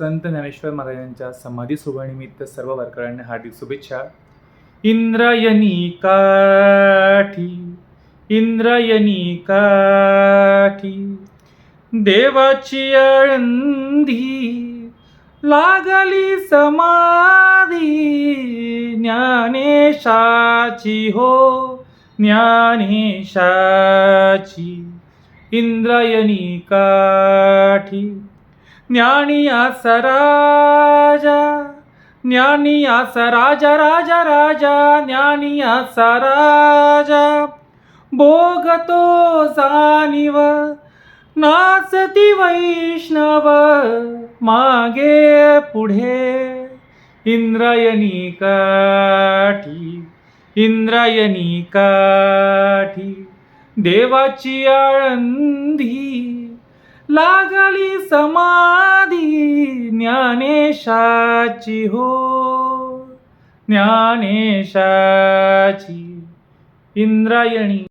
संत ज्ञानेश्वर महाराजांच्या समाधी सोहळ्यानिमित्त सर्व वारकऱ्यांना हार्दिक शुभेच्छा. इंद्रायणी काठी इंद्रायणी काठी देवाची आळंदी लागली समाधी ज्ञानेशाची हो ज्ञानेशाची. इंद्रायणी काठी ज्ञानी सराजा राजा ज्ञानी आसा राजा राजा राजा ज्ञानी आसा राजा. भोगतो जाणीव नाचती वैष्णव मागे पुढे. इंद्रायणी काठी इंद्रायणी काठी देवाची आळंद झाली समाधी ज्ञानेशाची हो. ज्ञानेशाची. इंद्रायणी.